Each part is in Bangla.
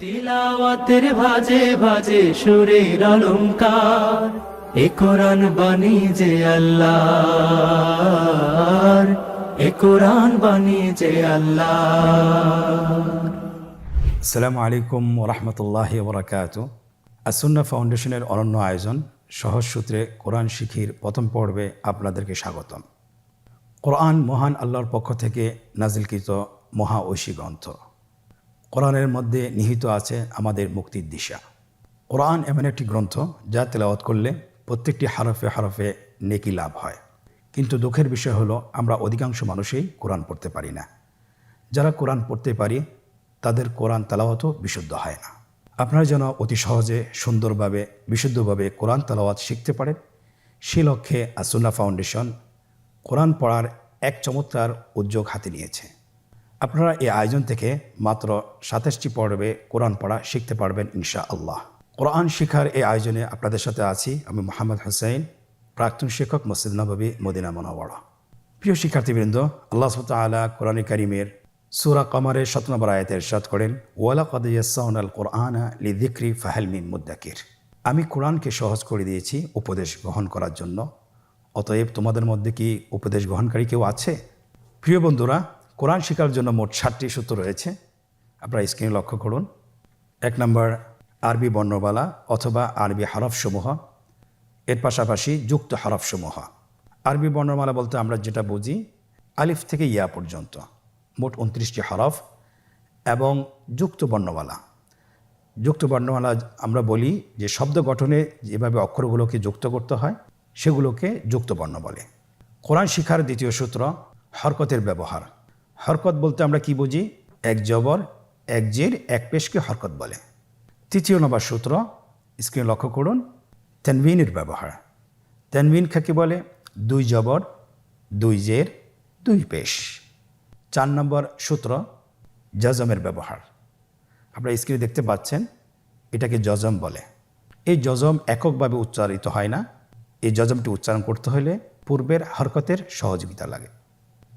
তিলাওয়াতের ভাজে ভাজে সুরের অলঙ্কার এ কোরআন বাণী যে আল্লাহ এ কোরআন বাণী যে আল্লাহ আসসালামু আলাইকুম ওরহমতুল্লাহ বরাকাত আসুন্না ফাউন্ডেশনের অনন্য আয়োজন সহজ সূত্রে কোরআন শিখির প্রথম পর্বে আপনাদেরকে স্বাগতম। কোরআন মহান আল্লাহর পক্ষ থেকে নাজিলকৃত মহা ঐশী গ্রন্থ। কোরআনের মধ্যে নিহিত আছে আমাদের মুক্তির দিশা। কোরআন এমন একটি গ্রন্থ যা তেলাওয়াত করলে প্রত্যেকটি হারফে হারফে নেকি লাভ হয়। কিন্তু দুঃখের বিষয় হলো, আমরা অধিকাংশ মানুষই কোরআন পড়তে পারি না। যারা কোরআন পড়তে পারি, তাদের কোরআন তালাওয়াতও বিশুদ্ধ হয় না। আপনারা যেন অতি সহজে সুন্দরভাবে, বিশুদ্ধভাবে কোরআন তালাওয়াত শিখতে পারেন, সে লক্ষ্যে আসুল্লাহ ফাউন্ডেশন কোরআন পড়ার এক চমৎকার উদ্যোগ হাতে নিয়েছে। আপনারা এই আয়োজন থেকে মাত্র সাতাশটি পর্বে কোরআন পড়া শিখতে পারবেন ইনশা আল্লাহ কোরআন শিখার এই আয়োজনে আপনাদের সাথে আছি আমি মোহাম্মদ হোসেন, প্রাক্তন শিক্ষক মসজিদ নবাবী, মদিনা মনোবড়া প্রিয় শিক্ষার্থীবৃন্দ, আল্লাহ তালা কোরআন করিমের সুরা কমারের শত নম্বর আয়াতে ইরশাদ করেন ওয়ালা কদিয়াসাউন আল কোরআন লি দিক্রি ফাহেল মিন মুদ্দাকির আমি কোরআনকে সহজ করে দিয়েছি উপদেশ গ্রহণ করার জন্য। অতএব তোমাদের মধ্যে কি উপদেশ গ্রহণকারী কেউ আছে? প্রিয় বন্ধুরা কোরআন শেখার জন্য মোট ষাটটি সূত্র রয়েছে। আপনারা স্ক্রিনে লক্ষ্য করুন। এক নম্বর, আরবি বর্ণমালা অথবা আরবি হরফসমূহ। এর পাশাপাশি যুক্ত হরফসমূহ। আরবি বর্ণমালা বলতে আমরা যেটা বুঝি, আলিফ থেকে ইয়া পর্যন্ত। মোট উনত্রিশটি হরফ এবং যুক্ত বর্ণমালা। যুক্ত বর্ণমালা আমরা বলি যে শব্দ গঠনে যেভাবে অক্ষরগুলোকে যুক্ত করতে হয়, সেগুলোকে যুক্ত বর্ণ বলে। কোরআন শিখার দ্বিতীয় সূত্র হরকতের ব্যবহার। হরকত বলতে আমরা কি বুঝি? এক জবর, এক জের, এক পেশকে হরকত বলে। তৃতীয় নম্বর সূত্র, স্ক্রিনে লক্ষ্য করুন, তেনভিনের ব্যবহার। তেনভিন কাকে বলে? দুই জবর, দুই জের, দুই পেশ। চার নম্বর সূত্র, জজমের ব্যবহার। আপনারা স্ক্রিনে দেখতে পাচ্ছেন, এটাকে জজম বলে। এই জজম এককভাবে উচ্চারিত হয় না। এই জজমটি উচ্চারণ করতে হলে পূর্বের হরকতের সহযোগিতা লাগে।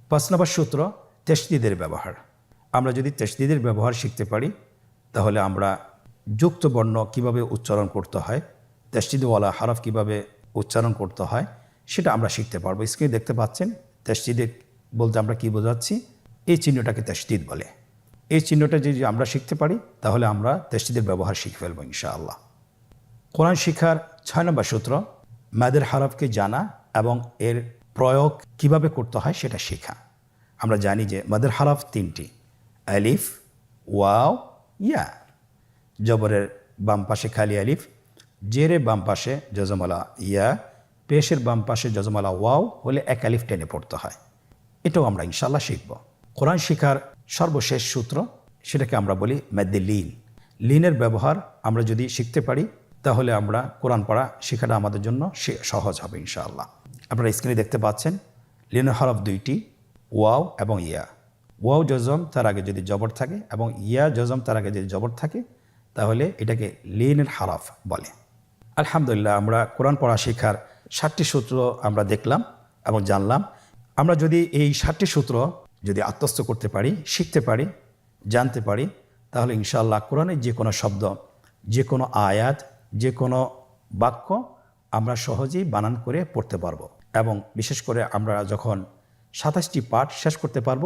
পাঁচ নম্বর সূত্র তেসদিদের ব্যবহার। আমরা যদি তেসদিদের ব্যবহার শিখতে পারি, তাহলে আমরা যুক্ত বর্ণ কীভাবে উচ্চারণ করতে হয় তেসদিদওয়ালা হরফ কীভাবে উচ্চারণ করতে হয়, সেটা আমরা শিখতে পারব। স্ক্রিনে দেখতে পাচ্ছেন তেসদিদের বলতে আমরা কি বোঝাচ্ছি? এই চিহ্নটাকে তেসদিদ বলে। এই চিহ্নটা যদি আমরা শিখতে পারি, তাহলে আমরা তেসদিদের ব্যবহার শিখে ফেলব ইনশাআল্লাহ। কোরআন শিখার ছয় নম্বর সূত্র, মাদের হরফকে জানা এবং এর প্রয়োগ কীভাবে করতে হয় সেটা শেখা। আমরা জানি যে মাদের হরফ তিনটি, আলিফ, ওয়াও, ইয়া। জবরের বাম পাশে খালি আলিফ, জেরে বাম পাশে যজমালা ইয়া, পেশের বাম পাশে যজমালা ওয়াও হলে এক আলিফ টেনে পড়তে হয়। এটাও আমরা ইনশাল্লাহ শিখব। কোরআন শিখার সর্বশেষ সূত্র সেটাকে আমরা বলি ম্যাদ্দে লিন। লিনের ব্যবহার আমরা যদি শিখতে পারি, তাহলে আমরা কোরআন পড়া শেখাটা আমাদের জন্য সহজ হবে ইনশাআল্লাহ। আপনারা স্ক্রিনে দেখতে পাচ্ছেন, লিনের হরফ দুইটি ওয়াও এবং ইয়া। ওয়াও জজম তার আগে যদি জবর থাকে এবং ইয়া জজম তার আগে যদি জবর থাকে, তাহলে এটাকে লিনের হারাফ বলে। আলহামদুলিল্লাহ, আমরা কোরআন পড়া শেখার ষাটটি সূত্র আমরা দেখলাম এবং জানলাম। আমরা যদি এই ষাটটি সূত্র যদি আত্মস্থ করতে পারি, শিখতে পারি, জানতে পারি, তাহলে ইনশাআল্লাহ কোরআনের যে কোনো শব্দ, যে কোনো আয়াত, যে কোনো বাক্য আমরা সহজেই বানান করে পড়তে পারব। এবং বিশেষ করে আমরা যখন সাতাশটি পাঠ শেষ করতে পারব,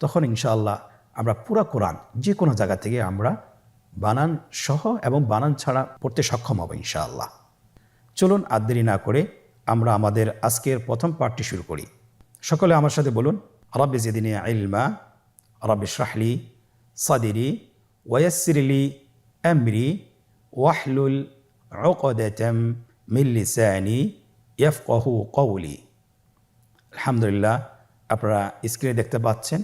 তখন ইনশাআল্লাহ আমরা পুরা কোরআন যে কোনো জায়গা থেকে আমরা বানান সহ এবং বানান ছাড়া পড়তে সক্ষম হব ইনশাআল্লাহ। চলুন আর দেরি না করে আমরা আমাদের আজকের প্রথম পাঠটি শুরু করি। সকলে আমার সাথে বলুন, রব্বি জিদিনী ইলমা, রব্বি শাহলি সাদিরি ওয়াসিরলি আমরি ওয়াহলুল উকদাতাম মিন লিসানি ইয়াফকাহু কওলি। আলহামদুলিল্লাহ আপনারা স্ক্রিনে দেখতে পাচ্ছেন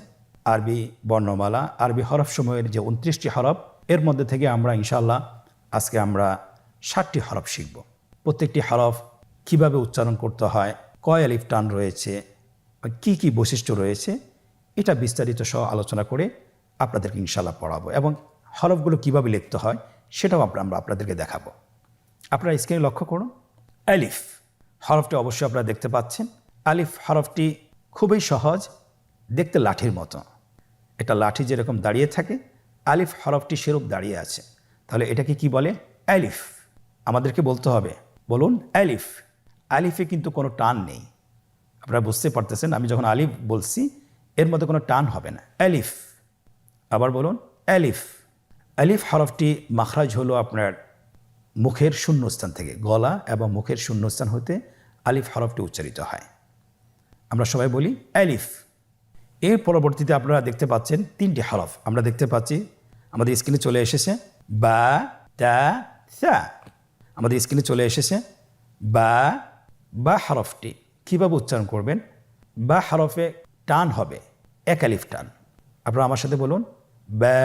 আরবি বর্ণমালা, আরবি হরফসমূহের যে উনত্রিশটি হরফ, এর মধ্যে থেকে আমরা ইনশাল্লাহ আজকে আমরা ষাটটি হরফ শিখব। প্রত্যেকটি হরফ কীভাবে উচ্চারণ করতে হয়, কয় আলিফ টান রয়েছে, কি কি বৈশিষ্ট্য রয়েছে, এটা বিস্তারিত সহ আলোচনা করে আপনাদেরকে ইনশাল্লাহ পড়াবো এবং হরফগুলো কীভাবে লিখতে হয়, সেটাও আমরা আমরা আপনাদেরকে দেখাবো। আপনারা স্ক্রিনে লক্ষ্য করুন, আলিফ, হরফটি অবশ্যই আপনারা দেখতে পাচ্ছেন। আলিফ হরফটি খুবই সহজ, দেখতে লাঠির মতো। এটা লাঠি যেরকম দাঁড়িয়ে থাকে, আলিফ হরফটি সেরূপ দাঁড়িয়ে আছে। তাহলে এটাকে কি বলে? অ্যালিফ আমাদেরকে বলতে হবে, বলুন অ্যালিফ আলিফে কিন্তু কোনো টান নেই। আপনারা বুঝতে পারতেছেন, আমি যখন আলিফ বলছি, এর মধ্যে কোনো টান হবে না। অ্যালিফ আবার বলুন অ্যালিফ অ্যালিফ হরফটি মাখরাজ হলো আপনার মুখের শূন্যস্থান থেকে, গলা এবং মুখের শূন্যস্থান হতে আলিফ হরফটি উচ্চারিত হয়। আমরা সবাই বলি অ্যালিফ এর পরবর্তীতে আপনারা দেখতে পাচ্ছেন তিনটি হরফ। আমরা দেখতে পাচ্ছি, আমাদের স্ক্রিনে চলে এসেছে বা, তা, সা। আমাদের স্ক্রিনে চলে এসেছে বা বা হরফটি। কীভাবে উচ্চারণ করবেন? বা হরফে টান হবে, এক আলিফ টান। আপনারা আমার সাথে বলুন ব্যা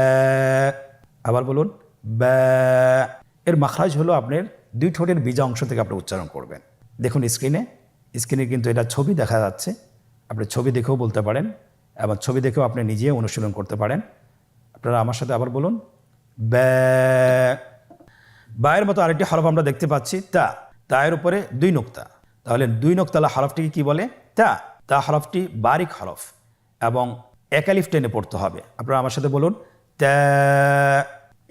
আবার বলুন ব্যা এর মাখরাজ হলো আপনার দুই ঠোঁটের বীজা অংশ থেকে আপনি উচ্চারণ করবেন। দেখুন স্ক্রিনে স্ক্রিনে কিন্তু এটা ছবি দেখা যাচ্ছে। আপনি ছবি দেখেও বলতে পারেন এবং ছবি দেখেও আপনি নিজে অনুশীলন করতে পারেন। আপনারা আমার সাথে আবার বলুন। ব্যা বায়ের মতো আরেকটি হরফ আমরা দেখতে পাচ্ছি, তা। তায়ের উপরে দুই নোক্তা। তাহলে দুই নোক্তালা হরফটিকে কি বলে? তা। তা হরফটি বারিক হরফ এবং একালিফ টেনে পড়তে হবে। আপনারা আমার সাথে বলুন। তা।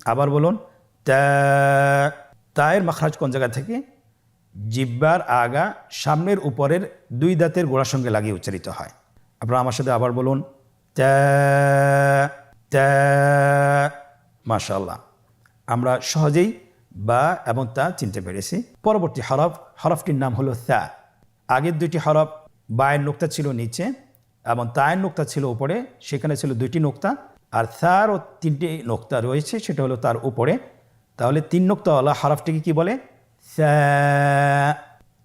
আবার বলুন। তা। তায়ের মাখরাজ কোন জায়গা থেকে? জিব্বার আগা সামনের উপরের দুই দাঁতের গোড়ার সঙ্গে লাগিয়ে উচ্চারিত হয়। আপনারা আমার সাথে আবার বলুন মাশাল্লাহ আমরা সহজেই বা এবং তা চিনতে পেরেছি। পরবর্তী হরফ, হরফটির নাম হলো তা। আগের দুইটি হরফ বায়ের নোক্তা ছিল নিচে এবং তায়ের নোক্তা ছিল উপরে, সেখানে ছিল দুইটি নোক্তা। আর তারও তিনটি নোক্তা রয়েছে, সেটা হলো তার উপরে। তাহলে তিন নোক্তাওয়ালা হরফটিকে কি বলে? স্যা।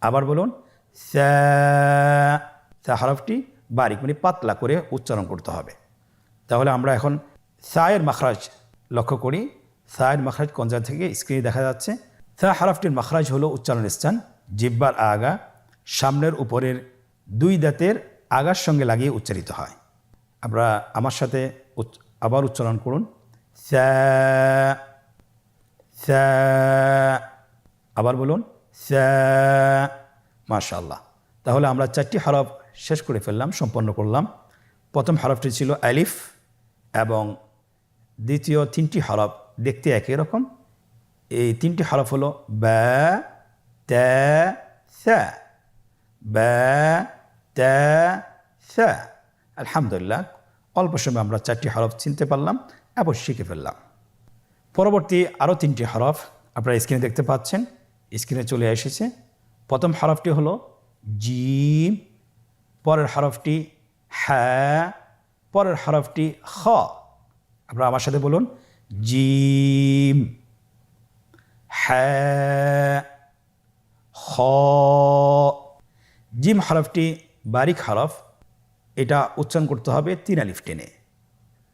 আবার বলুন, স্যা। হরফটি বারিক মানে পাতলা করে উচ্চারণ করতে হবে। তাহলে আমরা এখন সায়ের মাখরাজ লক্ষ্য করি। সায়ের মাখরাজ কোন জায়গা থেকে? স্ক্রিনে দেখা যাচ্ছে। সা হরফটির মাখরাজ হলো উচ্চারণ স্থান, জিব্বার আগা, সামনের উপরের দুই দাঁতের আগার সঙ্গে লাগিয়ে উচ্চারিত হয়। আমরা আমার সাথে আবার উচ্চারণ করুন। স্যা। স্যা। আবার বলুন মাশাল্লাহ তাহলে আমরা চারটি হরফ শেষ করে ফেললাম, সম্পন্ন করলাম। প্রথম হরফটি ছিল আলিফ এবং দ্বিতীয় তিনটি হরফ দেখতে একই রকম। এই তিনটি হরফ হলো ব্যা ত্যা স্যা ব্যা ত্যা স্যা আলহামদুলিল্লাহ, অল্প সময় আমরা চারটি হরফ চিনতে পারলাম এবং শিখে ফেললাম। পরবর্তী আরও তিনটি হরফ আপনারা স্ক্রিনে দেখতে পাচ্ছেন। স্ক্রিনে চলে এসেছে। প্রথম হরফটি হলো জিম, পরের হরফটি হ্যাঁ পরের হরফটি খ। আপনারা আমার সাথে বলুন, জিম হ্যাঁ জিম হরফটি বারিক হরফ, এটা উচ্চারণ করতে হবে তিন আলিফ টেনে।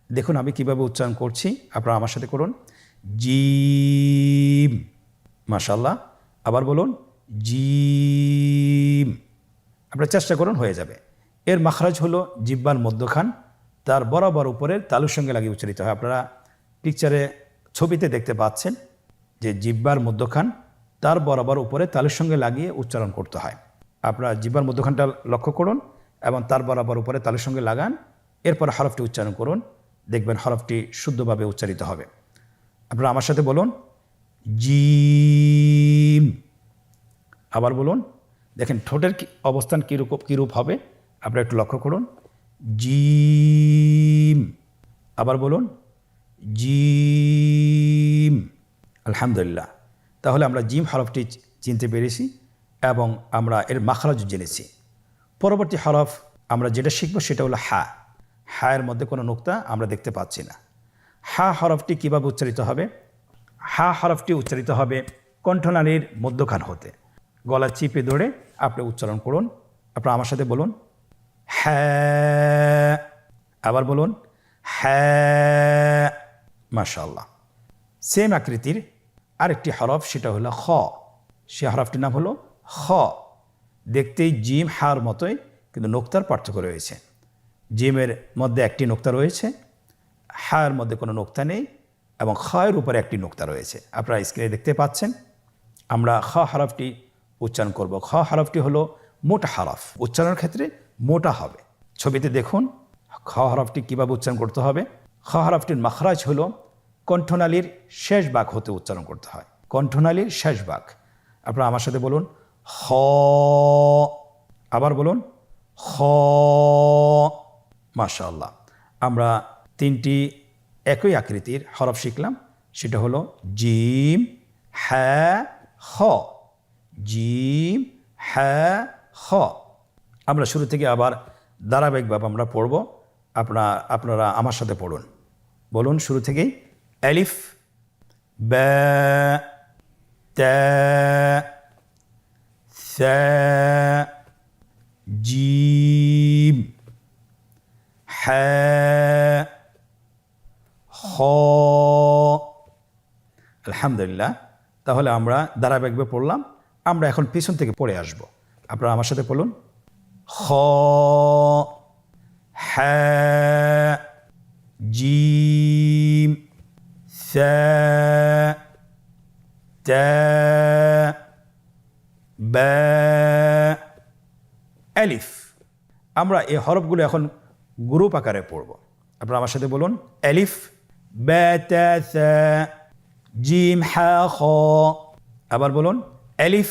দেখুন আমি কীভাবে উচ্চারণ করছি, আপনারা আমার সাথে করুন। জিম মাশাল্লাহ আবার বলুন, জিম। আপনারা চেষ্টা করুন, হয়ে যাবে। এর মাখরাজ হলো জিব্বার মধ্যখান, তার বরাবর উপরের তালুর সঙ্গে লাগিয়ে উচ্চারিত হয়। আপনারা পিকচারে ছবিতে দেখতে পাচ্ছেন যে জিব্বার মধ্যখান, তার বরাবর উপরে তালুর সঙ্গে লাগিয়ে উচ্চারণ করতে হয়। আপনারা জিব্বার মধ্যখানটা লক্ষ্য করুন এবং তার বরাবর উপরে তালুর সঙ্গে লাগান, এরপর হরফটি উচ্চারণ করুন। দেখবেন হরফটি শুদ্ধভাবে উচ্চারিত হবে। আপনারা আমার সাথে বলুন জিম। আবার বলুন, দেখেন ঠোঁটের অবস্থান কীরূপ কীরূপ হবে? আপনারা একটু লক্ষ্য করুন। জিম। আবার বলুন, জিম। আলহামদুলিল্লাহ। তাহলে আমরা জিম হরফটি চিনতে পেরেছি এবং আমরা এর মাখরাজ জেনেছি। পরবর্তী হরফ আমরা যেটা শিখব সেটা হলো হা। হায়ের মধ্যে কোনো নোক্তা আমরা দেখতে পাচ্ছি না। হা হরফটি কীভাবে উচ্চারিত হবে? হা হরফটি উচ্চারিত হবে কণ্ঠনালীর মধ্যখান হতে। গলা চিপে ধরে আপনি উচ্চারণ করুন। আপনার আমার সাথে বলুন হ্যাঁ আবার বলুন হ্যাঁ মাশাল্লাহ সেম আকৃতির আরেকটি হরফ, সেটা হলো খ। সে হরফটির নাম হলো খ। দেখতেই জিম হার মতোই, কিন্তু নোক্তার পার্থক্য রয়েছে। জিমের মধ্যে একটি নোক্তা রয়েছে হায়ের মধ্যে কোনো নোক্তা নেই এবং খয়ের উপরে একটি নোক্তা রয়েছে। আপনারা স্ক্রিনে দেখতে পাচ্ছেন, আমরা খ হরফটি উচ্চারণ করব। খ হরফটি হলো মোটা হরফ। উচ্চারণের ক্ষেত্রে মোটা হবে। ছবিতে দেখুন, খ হরফটি কীভাবে উচ্চারণ করতে হবে? খ হরফটির মাখরাজ হলো কণ্ঠনালীর শেষ ভাগ হতে উচ্চারণ করতে হয়। কণ্ঠনালীর শেষ ভাগ। আপনারা আমার সাথে বলুন, হ। আবার বলুন, হ। মাশাআল্লাহ। আমরা তিনটি একই আকৃতির হরফ শিখলাম, সেটা হলো জিম, হ্যা খ জিম, হ্যা খ আমরা শুরু থেকে আবার ধারাবাহিকভাবে আমরা পড়ব। আপনার, আপনারা আমার সাথে পড়ুন। বলুন শুরু থেকেই। অ্যালিফ ব্যা ত্যা, জিম, হ্যা হ। আলহামদুলিল্লাহ। তাহলে আমরা ধারাবাহিকভাবে পড়লাম। আমরা এখন পিছন থেকে পড়ে আসব। আপনারা আমার সাথে পড়ুন। হ। হ্যাঁ। জিম। অ্যালিফ আমরা এই হরফগুলো এখন গ্রুপ আকারে পড়ব। আপনারা আমার সাথে বলুন। অ্যালিফ বা তা সা জিম হা খ। আবার বলুন এলিফ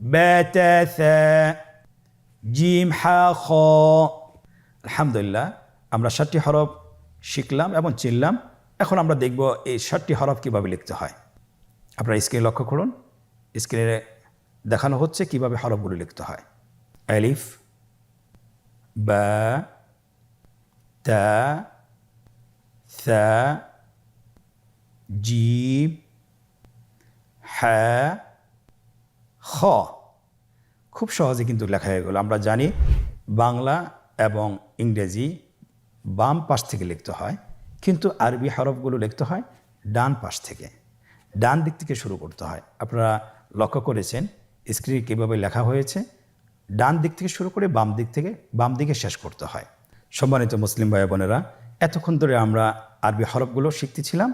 বা তা সা জিম হা খ। আলহামদুলিল্লাহ, আমরা ষাটটি হরফ শিখলাম এবং চিনলাম। এখন আমরা দেখব এই ষাটটি হরফ কীভাবে লিখতে হয়। আপনারা স্ক্রিনে লক্ষ্য করুন। স্ক্রিনে দেখানো হচ্ছে কীভাবে হরফগুলো লিখতে হয়। আলিফ, বা, তা সা জিব হ্যাঁ খ খুব সহজে কিন্তু লেখা হয়ে গেল। আমরা জানি বাংলা এবং ইংরেজি বাম পাশ থেকে লিখতে হয়, কিন্তু আরবি হরফগুলো লিখতে হয় ডান পাশ থেকে। ডান দিক থেকে শুরু করতে হয়। আপনারা লক্ষ্য করেছেন স্ক্রিনে কীভাবে লেখা হয়েছে? ডান দিক থেকে শুরু করে বাম দিক থেকে, বাম দিকে শেষ করতে হয়। সম্মানিত মুসলিম ভাই বোনেরা এতক্ষণ ধরে আমরা আরবি হরফগুলো শিখতেছিলাম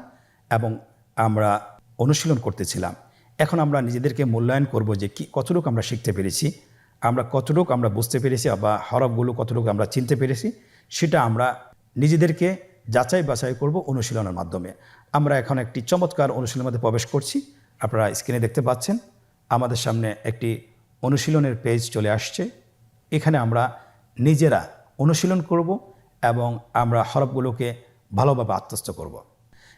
এবং আমরা অনুশীলন করতেছিলাম। এখন আমরা নিজেদেরকে মূল্যায়ন করব যে কি, কতটুকু আমরা শিখতে পেরেছি, আমরা কতটুকু আমরা বুঝতে পেরেছি বা হরফগুলো কতটুকু আমরা চিনতে পেরেছি, সেটা আমরা নিজেদেরকে যাচাই বাছাই করব অনুশীলনের মাধ্যমে। আমরা এখন একটি চমৎকার অনুশীলনের মধ্যে প্রবেশ করছি। আপনারা স্ক্রিনে দেখতে পাচ্ছেন, আমাদের সামনে একটি অনুশীলনের পেজ চলে আসছে। এখানে আমরা নিজেরা অনুশীলন করব এবং আমরা হরফগুলোকে ভালোভাবে আত্মস্থ করব।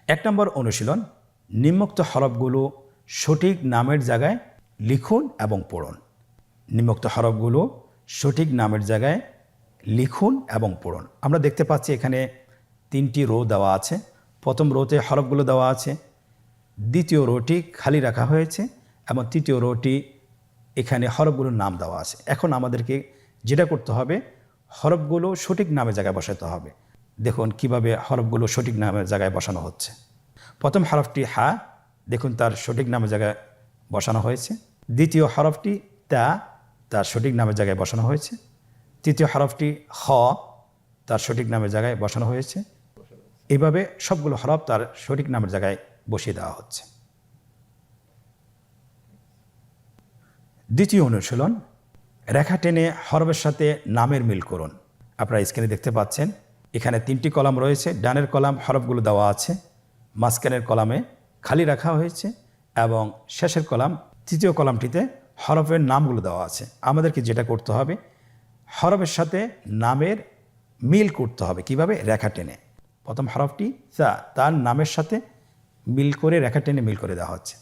এক নম্বর অনুশীলন, নিম্নোক্ত হরফগুলো সঠিক নামের জায়গায় লিখুন এবং পড়ুন। নিম্নোক্ত হরফগুলো সঠিক নামের জায়গায় লিখুন এবং পড়ুন। আমরা দেখতে পাচ্ছি এখানে তিনটি রো দেওয়া আছে। প্রথম রোতে হরফগুলো দেওয়া আছে। দ্বিতীয় রোটি খালি রাখা হয়েছে এবং তৃতীয় রোটি এখানে হরফগুলোর নাম দেওয়া আছে। এখন আমাদেরকে যেটা করতে হবে হরফগুলো সঠিক নামের জায়গায় বসাতে হবে। দেখুন কীভাবে হরফগুলো সঠিক নামের জায়গায় বসানো হচ্ছে। প্রথম হরফটি হা, দেখুন তার সঠিক নামের জায়গায় বসানো হয়েছে। দ্বিতীয় হরফটি তা, তার সঠিক নামের জায়গায় বসানো হয়েছে। তৃতীয় হরফটি হ, তার সঠিক নামের জায়গায় বসানো হয়েছে। এভাবে সবগুলো হরফ তার সঠিক নামের জায়গায় বসিয়ে দেওয়া হচ্ছে। দ্বিতীয় অনুশীলন রেখা টেনে হরফের সাথে নামের মিল করুন। আপনারা স্ক্রিনে দেখতে পাচ্ছেন, এখানে তিনটি কলাম রয়েছে, ডানের কলাম হরফগুলো দেওয়া আছে, মাঝখানের কলামে খালি রাখা হয়েছে এবং শেষের কলাম, তৃতীয় কলামটিতে হরফের নামগুলো দেওয়া আছে। আমাদেরকে যেটা করতে হবে, হরফের সাথে নামের মিল করতে হবে কীভাবে? রেখা টেনে। প্রথম হরফটি তা, তার নামের সাথে মিল করে রেখা টেনে মিল করে দেওয়া হচ্ছে।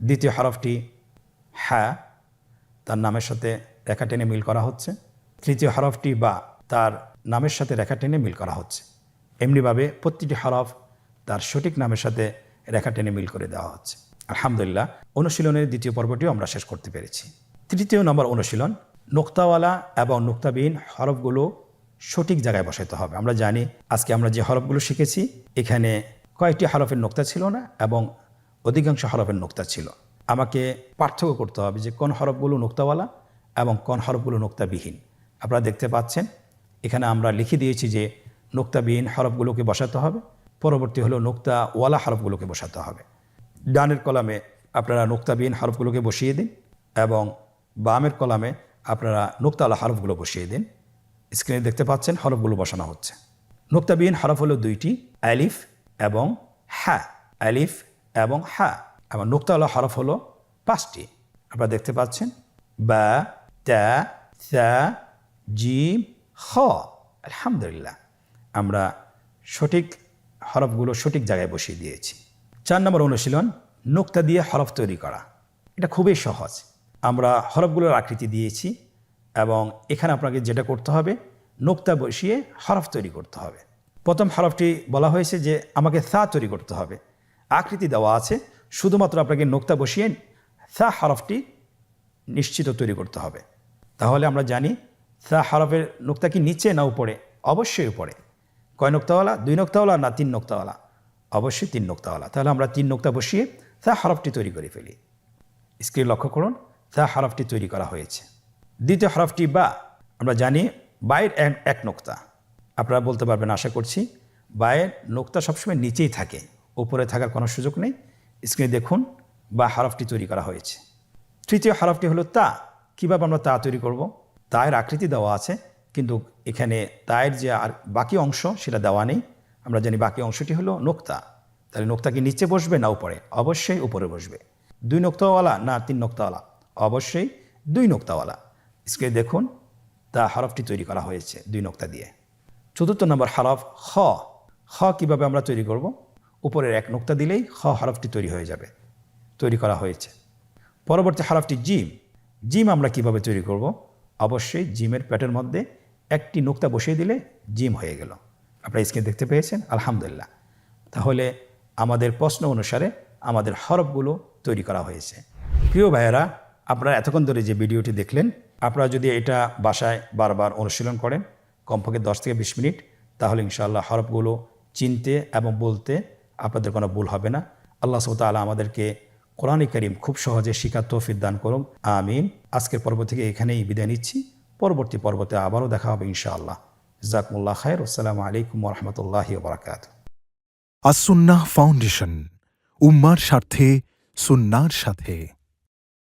দ্বিতীয় হরফটি হ্যাঁ তার নামের সাথে রেখা টেনে মিল করা হচ্ছে। তৃতীয় হরফটি বা তার নামের সাথে রেখা টেনে মিল করা হচ্ছে। এমনিভাবে প্রতিটি হরফ তার সঠিক নামের সাথে রেখা টেনে মিল করে দেওয়া হচ্ছে। আলহামদুলিল্লাহ, অনুশীলনের দ্বিতীয় পর্বটিও আমরা শেষ করতে পেরেছি। তৃতীয় নম্বর অনুশীলন, নোক্তাওয়ালা এবং নোক্তাবিহীন হরফগুলো সঠিক জায়গায় বসাতে হবে। আমরা জানি, আজকে আমরা যে হরফগুলো শিখেছি, এখানে কয়েকটি হরফের নোক্তা ছিল না এবং অধিকাংশ হরফের নোক্তা ছিল। আমাকে পার্থক্য করতে হবে যে কোন হরফগুলো নোক্তাওয়ালা এবং কোন হরফগুলো নোক্তাবিহীন। আপনারা দেখতে পাচ্ছেন, এখানে আমরা লিখে দিয়েছি যে নোক্তাবিহীন হরফগুলোকে বসাতে হবে, পরবর্তী হলো নোক্তাওয়ালা হরফগুলোকে বসাতে হবে। ডানের কলামে আপনারা নোক্তাবিহীন হরফগুলোকে বসিয়ে দিন এবং বামের কলামে আপনারা নোক্তাওয়ালা হরফগুলো বসিয়ে দিন। স্ক্রিনে দেখতে পাচ্ছেন, হরফগুলো বসানো হচ্ছে। নোক্তাবিহীন হরফ হলো দুইটি, আলিফ এবং হ্যাঁ আলিফ এবং হ্যাঁ এবং নোক্তাওয়ালা হরফ হলো পাঁচটি। আপনারা দেখতে পাচ্ছেন, বা, তা, সা, জিম হ আলহামদুলিল্লাহ, আমরা সঠিক হরফগুলো সঠিক জায়গায় বসিয়ে দিয়েছি। চার নম্বর অনুশীলন, নোক্তা দিয়ে হরফ তৈরি করা। এটা খুবই সহজ। আমরা হরফগুলোর আকৃতি দিয়েছি এবং এখানে আপনাকে যেটা করতে হবে, নোক্তা বসিয়ে হরফ তৈরি করতে হবে। প্রথম হরফটি বলা হয়েছে যে, আমাকে সা তৈরি করতে হবে। আকৃতি দেওয়া আছে শুধুমাত্র আপনাকে নোক্তা বসিয়ে সা হরফটি নিশ্চিত তৈরি করতে হবে। তাহলে আমরা জানি সা হরফের নোক্তা কি নিচে না উপরে? অবশ্যই উপরে। কয় নোক্তাওয়ালা? দুই নোক্তাওয়ালা না তিন নোক্তাওয়ালা? অবশ্যই তিন নোক্তাওয়ালা। তাহলে আমরা তিন নোক্তা বসিয়ে সা হরফটি তৈরি করে ফেলি। স্ক্রিন লক্ষ্য করুন সা হরফটি তৈরি করা হয়েছে। দ্বিতীয় হরফটি বা, আমরা জানি বায়ের এক- নোক্তা। আপনারা বলতে পারবেন, আশা করছি, বায়ের নোক্তা সবসময় নিচেই থাকে। উপরে থাকার কোনো সুযোগ নেই। স্ক্রিনে দেখুন বা হরফটি তৈরি করা হয়েছে। তৃতীয় হরফটি হলো তা। কীভাবে আমরা তা তৈরি করব? তায়ের আকৃতি দেওয়া আছে, কিন্তু এখানে তায়ের যে আর বাকি অংশ সেটা দেওয়া নেই। আমরা জানি বাকি অংশটি হলো নোক্তা। তাহলে নোক্তা কি নিচে বসবে না উপরে? অবশ্যই উপরে বসবে। দুই নোক্তাওয়ালা না তিন নোক্তাওয়ালা? অবশ্যই দুই নোক্তাওয়ালা। স্ক্রিনে দেখুন, তা হরফটি তৈরি করা হয়েছে দুই নোক্তা দিয়ে। চতুর্থ নম্বর হরফ খ। খ কীভাবে আমরা তৈরি করব? উপরের এক নোক্তা দিলেই খ হরফটি তৈরি হয়ে যাবে। তৈরি করা হয়েছে। পরবর্তী হরফটি জিম। জিম আমরা কীভাবে তৈরি করব? অবশ্যই জিমের প্যাটের মধ্যে একটি নোক্তা বসিয়ে দিলে জিম হয়ে গেল। আপনারা স্ক্রিন দেখতে পেয়েছেন? আলহামদুলিল্লাহ। তাহলে আমাদের প্রশ্ন অনুসারে আমাদের হরফগুলো তৈরি করা হয়েছে। প্রিয় ভাইয়েরা, আপনারা এতক্ষণ ধরে যে ভিডিওটি দেখলেন, আপনারা যদি এটা বাসায় বারবার অনুশীলন করেন, কমপক্ষে দশ থেকে বিশ মিনিট, তাহলে ইনশাআল্লাহ হরফগুলো চিনতে এবং বলতে আপনাদের কোনো ভুল হবে না। আল্লাহ সৌতালা আমাদেরকে কোরআনী করিম খুব সহজে শিকার তৌফিক দান করুন। আমিন। আজকের পর্ব থেকে এখানেই বিদায় নিচ্ছি। পরবর্তী পর্বতে আবারও দেখা হবে ইনশাআল্লাহ। জাকমুল্লাহ খায়ের আসসালামু আলাইকুম রহমতুল্লাহ বারাকাত আসুন্না ফাউন্ডেশন, উম্মার স্বার্থে, সুন্নার সাথে।